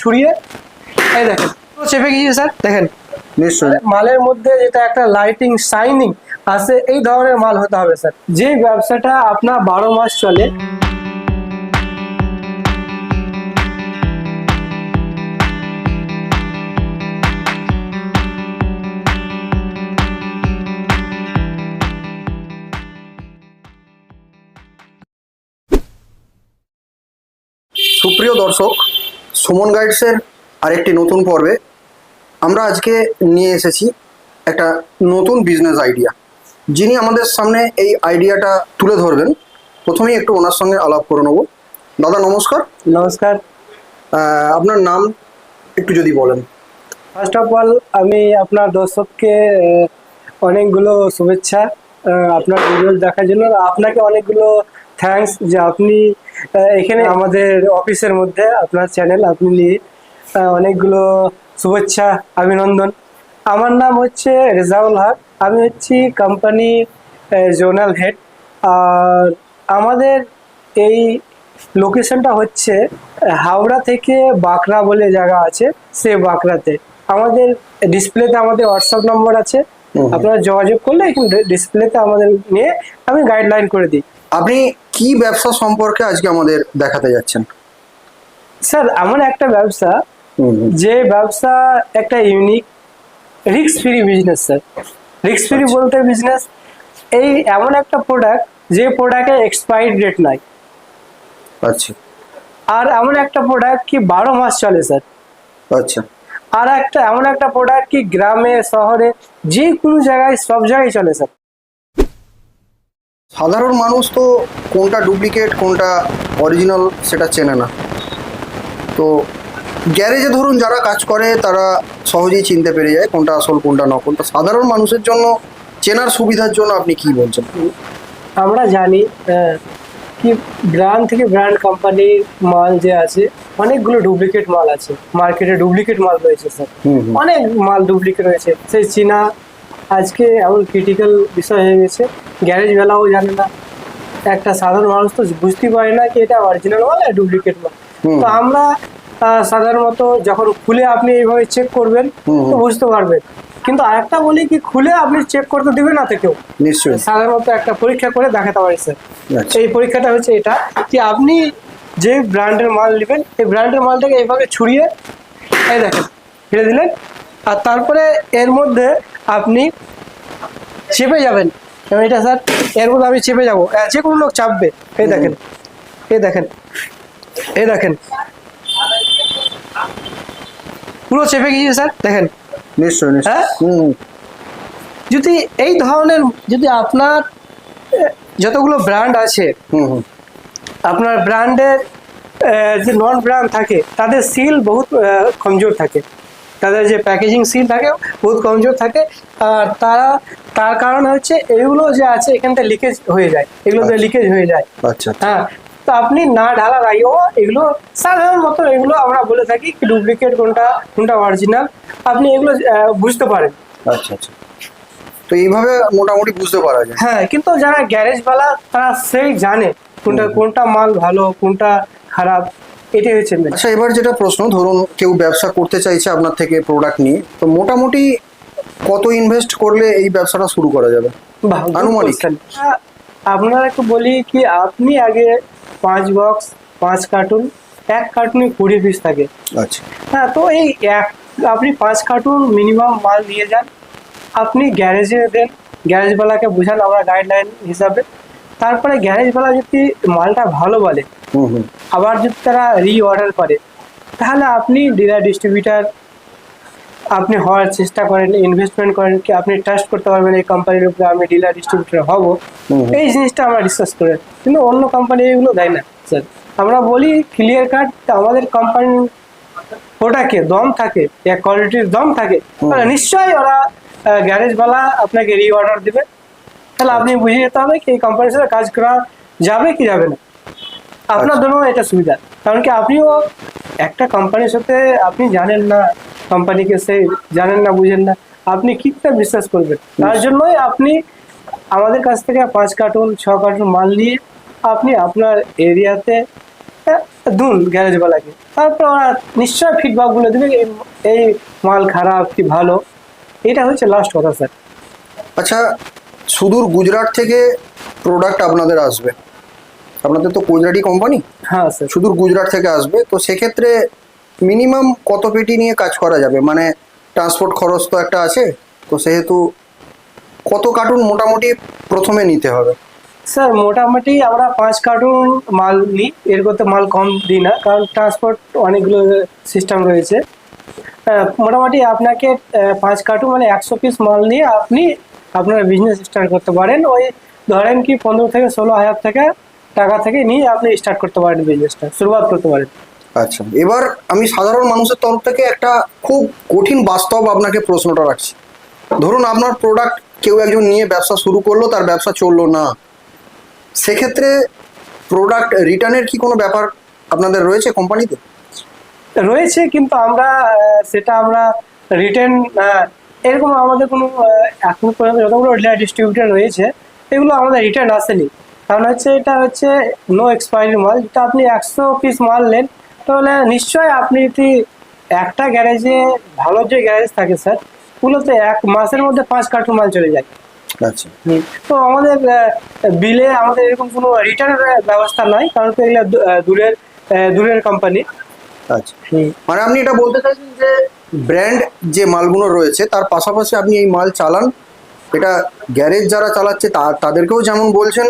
ছড়িয়ে। এই দেখেন পুরো চেপে গিয়েছে স্যার? দেখেন নিশ্চয়ই। মালের মধ্যে যেটা একটা লাইটিং শাইনিং আছে এই ধরনের মাল হতে হবে স্যার। যে ব্যবসাটা আপনার বারো মাস চলে সুপ্রিয় দর্শক সুমন গাইডসের আরেকটি নতুন পর্বে আমরা আজকে নিয়ে এসেছি একটা নতুন বিজনেস আইডিয়া যিনি আমাদের সামনে এই আইডিয়াটা তুলে ধরবেন প্রথমেই একটু ওনার সঙ্গে আলাপ করে নেব। দাদা নমস্কার। নমস্কার। আপনার নাম একটু যদি বলেন। ফার্স্ট অফ অল আমি আপনার দর্শককে অনেকগুলো শুভেচ্ছা আপনার ভিডিও দেখার জন্য। আপনাকে অনেকগুলো থ্যাঙ্কস যে আপনি এখানে আমাদের অফিসের মধ্যে আপনার চ্যানেল আপনি নিয়ে অনেকগুলো শুভেচ্ছা অভিনন্দন। আমার নাম হচ্ছে রেজাউল হক আমি হচ্ছি কোম্পানি জোনাল হেড আর আমাদের এই লোকেশনটা হচ্ছে হাওড়া থেকে বাঁকড়া বলে জায়গা আছে সে বাঁকড়াতে। আমাদের ডিসপ্লেতে আমাদের হোয়াটসঅ্যাপ নম্বর আছে। আপনারা যোগাযোগ করলে এখানে ডিসপ্লেতে আমাদের নিয়ে আমি গাইডলাইন করে দিই। আপনি কি ব্যবসা সম্পর্কে আজকে আমাদের দেখাতে যাচ্ছেন? স্যার এমন একটা ব্যবসা। যে ব্যবসা একটা unique risk free business sir. Risk free আচ্ছা। বলতে বিজনেস এই এমন একটা প্রোডাক্ট যে প্রোডাক্টে এক্সপায়ারি ডেট নাই। আচ্ছা। আর এমন একটা প্রোডাক্ট কি বারো মাস চলে স্যার। আচ্ছা। আর একটা এমন একটা প্রোডাক্ট কি গ্রামে শহরে যে কোনো জায়গায় সব জায়গায় চলে স্যার। সাধারণ মানুষ তো কোনটা ডুপ্লিকেট কোনটা অরিজিনাল সেটা চেনে না। তো গ্যারেজে ধরুন যারা কাজ করে তারা সহজেই চিনতে পেরে যায় কোনটা আসল কোনটা নকল। তো সাধারণ মানুষের জন্য চেনার সুবিধার জন্য আপনি কি বলছেন? আমরা জানি কি ব্র্যান্ড থেকে ব্র্যান্ড কোম্পানির মাল যে আছে অনেকগুলো ডুপ্লিকেট মাল আছে। মার্কেটে ডুপ্লিকেট মাল রয়েছে স্যার। অনেক মাল ডুপ্লিকেট রয়েছে। সেই চীনা আজকে এমন ক্রিটিক্যাল বিষয় হয়ে গেছে গ্যারেজ বেলাও জানে না। একটা সাধারণ মানুষ তো বুঝতেই পারে না কি এটা অরিজিনাল মাল আর ডুপ্লিকেট মাল তো আমরা সাধারণত যখন খুলে আপনি এইভাবে চেক করবেন তো বুঝতে পারবেন। কিন্তু আরেকটা বলি কি খুলে আপনি চেক করতে দিবেন না তো কেউ। নিশ্চয়ই। সাধারণত একটা পরীক্ষা করে দেখাতে পারি স্যার আচ্ছা। এই পরীক্ষাটা হচ্ছে এটা কি আপনি যে ব্র্যান্ডের মাল নেবেন এই ব্র্যান্ডের মালটাকে এইভাবে ছড়িয়ে এই দেখেন ফেলে দিলেন। আর তারপরে এর মধ্যে আপনি চেপে যাবেন। এবং এটা স্যার এর মধ্যে আমি চেপে যাব। যে কোনো লোক চাপবে। এই দেখেন এই দেখেন এই দেখেন। পুরো চেপে গিয়েছে স্যার দেখেন। নিশ্চয়ই হ্যাঁ? যদি এই ধরনের যদি আপনার যতগুলো ব্র্যান্ড আছে হুম হুম। আপনার ব্র্যান্ডের যে নন ব্র্যান্ড থাকে তাদের সিল বহুত কমজোর থাকে। তাদের যে প্যাকেজিং সিল থাকে বহুত কমজোর থাকে। আর তারা তার কারণ হচ্ছে এগুলো যে আছে এখান থেকে লিকেজ হয়ে যায়। এগুলোতে লিকেজ হয়ে যায়। আচ্ছা। হ্যাঁ তো আপনি না ঢালার আগেও এগুলো সাধারণ মতো এগুলো আমরা বলে থাকি কি ডুপ্লিকেট কোনটা কোনটা অরিজিনাল আপনি এগুলো বুঝতে পারেন। আচ্ছা আচ্ছা। তো এইভাবে মোটামুটি বুঝতে পারা যায়। হ্যাঁ কিন্তু যারা গ্যারেজওয়ালা তারা সেই জানে কোনটা কোনটা মাল ভালো কোনটা খারাপ। এটাই হচ্ছে। আচ্ছা এবার যেটা প্রশ্ন ধরুন কেউ ব্যবসা করতে চাইছে আপনার থেকে প্রোডাক্ট নিয়ে তো মোটামুটি কত ইনভেস্ট করলে এই ব্যবসাটা শুরু করা যাবে? আনুমানিক। আপনারা একটু বলি কি আপনি আগে পাঁচ বক্স পাঁচ কার্টুন এক কার্টুনে কুড়ি পিস থাকে। আচ্ছা। হ্যাঁ তো এই এক আপনি পাঁচ কার্টুন মিনিমাম মাল নিয়ে যান আপনি গ্যারেজে দেন গ্যারেজওয়ালাকে বুঝান আমরা গাইডলাইন হিসাবে। তারপরে গ্যারেজওয়ালা যদি মালটা ভালো বলে আবার যদি তারা রি অর্ডার করে তাহলে আপনি ডিলার ডিস্ট্রিবিউটার আপনি হওয়ার চেষ্টা করেন ইনভেস্টমেন্ট করেন কি আপনি ট্রাস্ট করতে পারবেন এই কোম্পানির উপরে আমি ডিলার ডিস্ট্রিবিউটার হব। এই জিনিসটা আমরা ডিসকাস করে কিন্তু অন্য কোম্পানি এগুলো দেয় না স্যার আমরা বলি ক্লিয়ার কাট আমাদের কোম্পানি ওটাকে দম থাকে এক কোয়ালিটির দম থাকে। তাহলে নিশ্চয়ই ওরা গ্যারেজওয়ালা আপনাকে রি অর্ডার দেবে। তাহলে আপনি বুঝে যেতে হবে কি এই কোম্পানির সাথে কাজ করা যাবে কি যাবে না। আপনার জন্য এটা সুবিধা। কারণ কি আপনিও একটা কোম্পানির সাথে আপনি জানেন না কোম্পানিকে সে জানেন না বুঝেন না আপনি কিটা বিশ্বাস করবেন? তার জন্যই আপনি আমাদের কাছ থেকে পাঁচ কার্টুন ছ কার্টুন মাল নিয়ে আপনি আপনার এরিয়াতে দুন গ্যারেজওয়ালাকে তারপর ওরা নিশ্চয় ফিডব্যাকগুলো দেবে এই- এই মাল খারাপ কি ভালো? এটা হচ্ছে লাস্ট কথা স্যার আচ্ছা সুদূর গুজরাট থেকে প্রোডাক্ট আপনাদের আসবে। আপনাদের তো গুজরাটি কোম্পানি হ্যাঁ স্যার সুদূর গুজরাট থেকে আসবে। তো সেক্ষেত্রে মিনিমাম কত পেটি নিয়ে কাজ করা যাবে? মানে ট্রান্সপোর্ট খরচ তো একটা আছে। তো সেহেতু কত কার্টুন মোটামুটি প্রথমে নিতে হবে? স্যার মোটামুটি আমরা পাঁচ কার্টুন মাল নিই। এর করতে মাল কম দিই না কারণ ট্রান্সপোর্ট অনেকগুলো সিস্টেম রয়েছে। আহ, মোটামুটি আপনাকে পাঁচ কার্টুন মানে একশো পিস মাল নিয়ে আপনি আপনার বিজনেস স্টার্ট করতে পারেন। ওই ধরেন কি পনেরো থেকে ষোলো হাজার টাকা টাকা থেকে নিয়ে আপনি স্টার্ট করতে পারেন বিজনেসটা শুরুয়াত করতে পারেন। আচ্ছা এবার আমি সাধারণ মানুষের তরফ থেকে একটা খুব কঠিন বাস্তব আপনাকে প্রশ্নটা রাখছি। ধরুন আপনার প্রোডাক্ট কেউ একজন নিয়ে ব্যবসা শুরু করল তার ব্যবসা চলল না। সেক্ষেত্রে প্রোডাক্ট রিটার্নের কি কোনো ব্যাপার আপনাদের রয়েছে কোম্পানিতে রয়েছে কিন্তু আমরা সেটা আমরা রিটার্ন এরকম আমাদের কোনো এখন পর্যন্ত যতগুলো ডিস্ট্রিবিউটার রয়েছে এগুলো আমাদের রিটার্ন আসেনি। কারণ হচ্ছে এটা হচ্ছে নো এক্সপায়ারি মাল। যেটা আপনি একশো পিস মাল নেন তাহলে নিশ্চয়ই আপনি যদি একটা গ্যারেজে ভালো যে গ্যারেজ থাকে স্যার ওগুলোতে এক মাসের মধ্যে পাঁচ কার্টুন মাল চলে যায়। আচ্ছা। তো আমাদের বিলে আমাদের এরকম কোনো রিটার্নের ব্যবস্থা নাই কারণ তো এগুলো দূরের দূরের কোম্পানি আচ্ছা। মানে আপনি এটা বলতে চাইছেন যে ব্র্যান্ড যে মালগুলো রয়েছে তার পাশাপাশি আপনি এই মাল চালান এটা গ্যারেজ যারা চালাচ্ছে তাদেরকেও যেমন বলছেন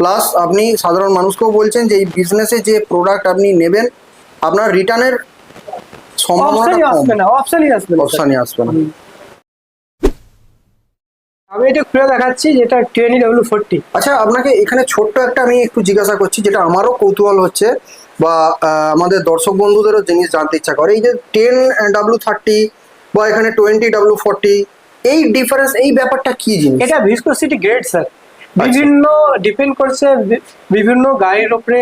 প্লাস আপনি সাধারণ মানুষকেও বলছেন যে এই বিজনেসে যে প্রোডাক্ট আপনি নেবেন আপনার রিটার্নের আসবে না অপশনই আসবে না। স্যার। অপশানই আসবে না। আমি এটা খুলে দেখাচ্ছি যেটা টোয়েন্টি ডাব্লিউ ফোরটি আচ্ছা আপনাকে এখানে ছোট্ট একটা আমি একটু জিজ্ঞাসা করছি যেটা আমারও কৌতূহল হচ্ছে বা আমাদের দর্শক বন্ধুদেরও জিনিস জানতে ইচ্ছা করে এই যে টেন ডাব্লু থার্টি বা এখানে টোয়েন্টি ডাব্লু ফোরটি এই ডিফারেন্স এই ব্যাপারটা কি জিনিস? এটা ভিসকোসিটি গ্রেড স্যার বিভিন্ন ডিপেন্ড করছে বিভিন্ন গাড়ির উপরে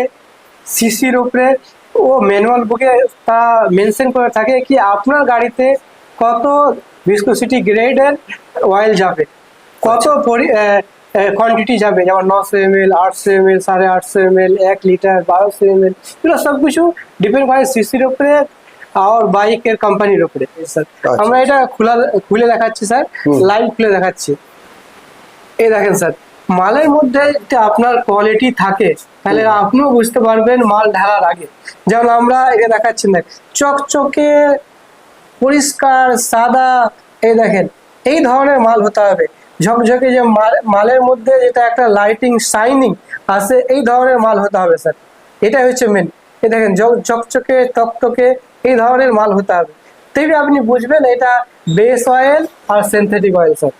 সিসির উপরে ও ম্যানুয়াল বুকে তা মেনশন করে থাকে কি আপনার গাড়িতে কত ভিসকোসিটি গ্রেডের অয়েল যাবে? কত কোয়ান্টিটি যাবে? যেমন নশো এম এল আটশো এম এল সাড়ে আটশো এম এল এক লিটার বারোশো এম এল এগুলো সব কিছু ডিপেন্ড করে সিসির উপরে আর বাইকের কোম্পানির উপরে। স্যার আচ্ছা। আমরা এটা খোলা খুলে দেখাচ্ছি স্যার। লাইভ খুলে দেখাচ্ছি। এই দেখেন স্যার মালের মধ্যে আপনার কোয়ালিটি থাকে তাহলে আপনিও বুঝতে পারবেন মাল ঢালার আগে। যেমন আমরা এটা দেখাচ্ছি দেখ চকচকে পরিষ্কার সাদা এই দেখেন এই ধরনের মাল হতে হবে। ঝকঝকে যে মাল মালের মধ্যে যেটা একটা লাইটিং শাইনিং আছে এই ধরনের মাল হতে হবে স্যার এটাই হচ্ছে মেন এই দেখেন ঝকঝকে টকটকে এই ধরনের মাল হতে হবে। তবে আপনি বুঝবেন এটা বেস অয়েল আর সিনথেটিক অয়েল স্যার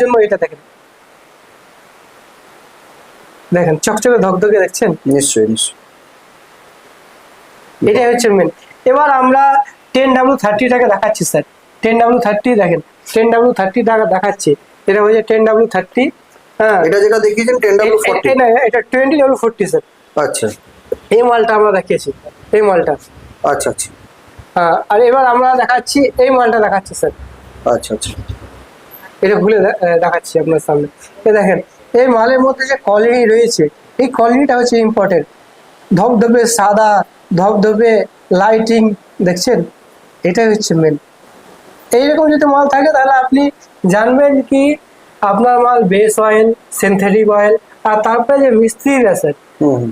জন্য এটা দেখেন। দেখেন চকচকে ধকধকে দেখছেন? নিশ্চয়ই নিশ্চয়ই। এটাই হচ্ছে মেন এবার আমরা টেন ডাব্লু থার্টিটাকে দেখাচ্ছি স্যার টেন ডাব্লু থার্টি দেখেন টেন ডাব্লু থার্টি টাকা দেখাচ্ছি। এটা হচ্ছে টেন ডাব্লু থার্টি হ্যাঁ। এটা যেটা দেখিয়েছেন টেন ডাব্লু ফোরটি না, এটা টোয়েন্টি ডাব্লু ফোরটি স্যার আচ্ছা। এই মালটা আমরা দেখিয়েছি এই মালটা। আচ্ছা আচ্ছা। হ্যাঁ আর এবার আমরা দেখাচ্ছি এই মালটা দেখাচ্ছি স্যার আচ্ছা আচ্ছা। এটা ভুলে দেখাচ্ছি আপনার সামনে। এ দেখেন এই মালের মধ্যে যে কোয়ালিটি রয়েছে এই কোয়ালিটিটা হচ্ছে ইম্পর্টেন্ট ধবধবে সাদা ধবধবে লাইটিং দেখছেন? এটাই হচ্ছে মেন এইরকম যদি মাল থাকে তাহলে আপনি জানবেন কি আপনার মাল বেস অয়েল সিনথেটিক অয়েল আর তারপরে যে মিস্ত্রিরা হুম।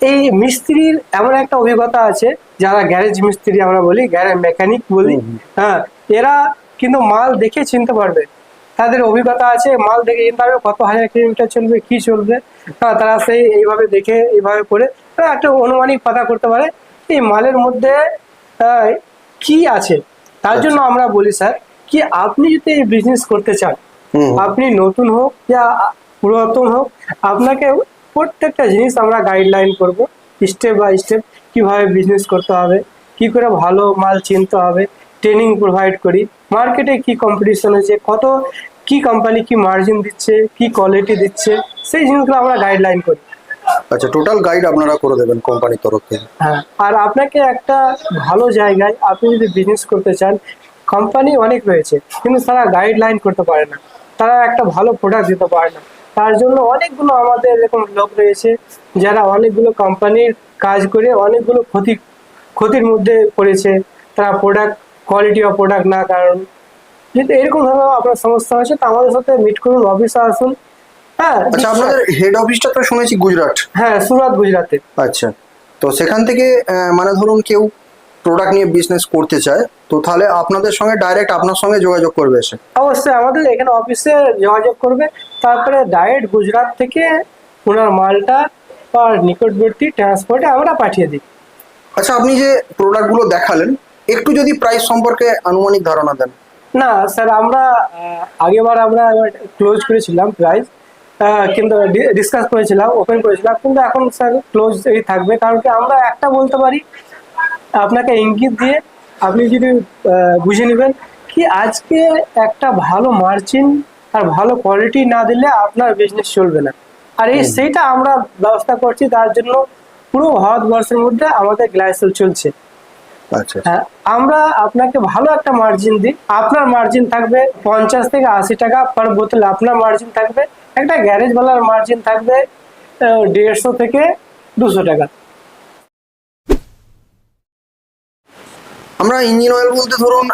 এই মিস্ত্রির এমন একটা অভিজ্ঞতা আছে যারা গ্যারেজ মিস্ত্রি আমরা বলি গ্যারেজ মেকানিক বলি। হ্যাঁ এরা কিন্তু মাল দেখে চিনতে পারবে। তাদের অভিজ্ঞতা আছে মাল দেখে পারবে কত হাজার কিলোমিটার চলবে কি চলবে হ্যাঁ তারা সেই এইভাবে দেখে এইভাবে করে তারা একটা অনুমানিক পাতা করতে পারে। এই মালের মধ্যে কি আছে? তার জন্য আমরা বলি স্যার কি আপনি যদি এই বিজনেস করতে চান আপনি নতুন হোক ইয়া পুরাতন হোক আপনাকে প্রত্যেকটা জিনিস আমরা গাইডলাইন করব স্টেপ বাই স্টেপ কীভাবে বিজনেস করতে হবে কি করে ভালো মাল চিনতে হবে ট্রেনিং প্রোভাইড করি মার্কেটে কি কম্পিটিশন হয়েছে কত কি কোম্পানি কি মার্জিন দিচ্ছে কি কোয়ালিটি দিচ্ছে সেই জিনিসগুলো আমরা গাইডলাইন করি। আচ্ছা টোটাল গাইড আপনারা করে দেবেন কোম্পানির তরফ থেকে। হ্যাঁ আর আপনাকে একটা ভালো জায়গায় আপনি যদি বিজনেস করতে চান কোম্পানি অনেক রয়েছে কিন্তু তারা গাইডলাইন করতে পারে না। তারা একটা ভালো প্রোডাক্ট দিতে পারে না। তার জন্য অনেকগুলো আমাদের এরকম লোক রয়েছে যারা অনেকগুলো কোম্পানির কাজ করে অনেকগুলো ক্ষতি ক্ষতির মধ্যে পড়েছে। তারা প্রোডাক্ট কোয়ালিটি অফ প্রোডাক্ট না কারণ যদি এরকম ধরো আপনার সমস্যা আছে তো আমাদের সাথে মিট করুন অফিসে আসুন। হ্যাঁ আচ্ছা আপনাদের হেড অফিসটা তো শুনেছি গুজরাট। হ্যাঁ সুরাত গুজরাতে আচ্ছা তো সেখান থেকে মানে ধরুন কেউ প্রোডাক্ট নিয়ে বিজনেস করতে চায় তো তাহলে আপনাদের সঙ্গে ডাইরেক্ট আপনার সঙ্গে যোগাযোগ করবে এসে। অবশ্যই আমাদের এখানে অফিসে যোগাযোগ করবে। তারপরে ডাইরেক্ট গুজরাট থেকে ওনার মালটা বা নিকটবর্তী ট্রান্সপোর্টে আমরা পাঠিয়ে দিই। আচ্ছা আপনি যে প্রোডাক্টগুলো দেখালেন একটু যদি প্রাইস সম্পর্কে আনুমানিক ধারণা দেন। না স্যার আমরা আগেবার আমরা ক্লোজ করেছিলাম প্রাইস কিন্তু ডিসকাস করেছিলাম ওপেন করেছিলাম কিন্তু এখন স্যার ক্লোজ এই থাকবে কারণ কি আমরা একটা বলতে পারি আপনাকে ইঙ্গিত দিয়ে আপনি যদি বুঝে নেবেন কি আজকে একটা ভালো মার্জিন আর ভালো কোয়ালিটি না দিলে আপনার বিজনেস চলবে না। আর এই সেইটা আমরা ব্যবস্থা করছি তার জন্য পুরো ভারতবর্ষের মধ্যে আমাদের গ্লাইসেল চলছে। আচ্ছা হ্যাঁ আমরা আপনাকে ভালো একটা মার্জিন দিই। আপনার মার্জিন থাকবে পঞ্চাশ থেকে আশি টাকা পার বোতল আপনার মার্জিন থাকবে একটা গ্যারেজ ওয়ালার মার্জিন থাকবে দেড়শো থেকে দুশো টাকা। আমরা ইঞ্জিন অয়েল বলতে ধরুন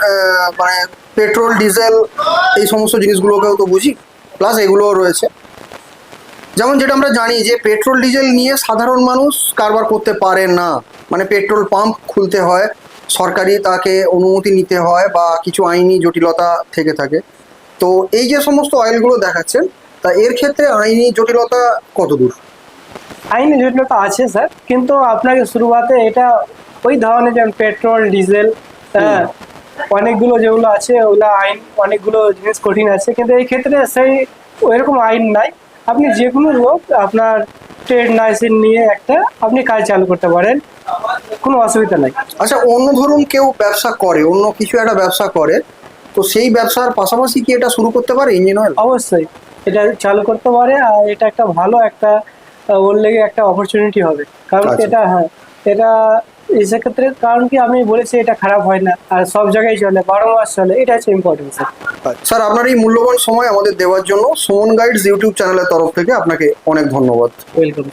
মানে পেট্রোল ডিজেল এই সমস্ত জিনিসগুলোকেও তো বুঝি প্লাস এগুলোও রয়েছে। যেমন যেটা আমরা জানি যে পেট্রোল ডিজেল নিয়ে সাধারণ মানুষ কারবার করতে পারে না। মানে পেট্রোল পাম্প খুলতে হয় সরকারি তাকে অনুমতি নিতে হয় বা কিছু আইনি জটিলতা থেকে থাকে। তো এই যে সমস্ত অয়েলগুলো দেখাচ্ছেন তা এর ক্ষেত্রে আইনি জটিলতা কত দূর আইনি জটিলতা আছে স্যার কিন্তু আপনাকে শুরুয়াতে এটা ওই ধরনের যেমন পেট্রোল ডিজেল হ্যাঁ, অনেকগুলো যেগুলো আছে ওগুলো আইন অনেকগুলো জিনিস কঠিন আছে। কিন্তু এই ক্ষেত্রে সেই ওইরকম আইন নাই। আপনি যে কোনো লোক আপনার ট্রেড লাইসেন্স নিয়ে একটা আপনি কাজ চালু করতে পারেন। কোনো অসুবিধা নাই। আচ্ছা অন্য ধরুন কেউ ব্যবসা করে অন্য কিছু একটা ব্যবসা করে তো সেই ব্যবসার পাশাপাশি কি এটা শুরু করতে পারে ইঞ্জিন অয়েল? অবশ্যই এটা চালু করতে পারে আর এটা একটা ভালো একটা ওর লেগে একটা অপরচুনিটি হবে। কারণ আচ্ছা। এটা হ্যাঁ এটা সেক্ষেত্রে কারণ কি আমি বলেছি এটা খারাপ হয় না আর সব জায়গায় চলে বারো মাস চলে এটা হচ্ছে ইম্পর্টেন্ট স্যার স্যার আপনার এই মূল্যবান সময় আমাদের দেওয়ার জন্য সুমন গাইডস ইউটিউব চ্যানেলের তরফ থেকে আপনাকে অনেক ধন্যবাদ। ওয়েলকাম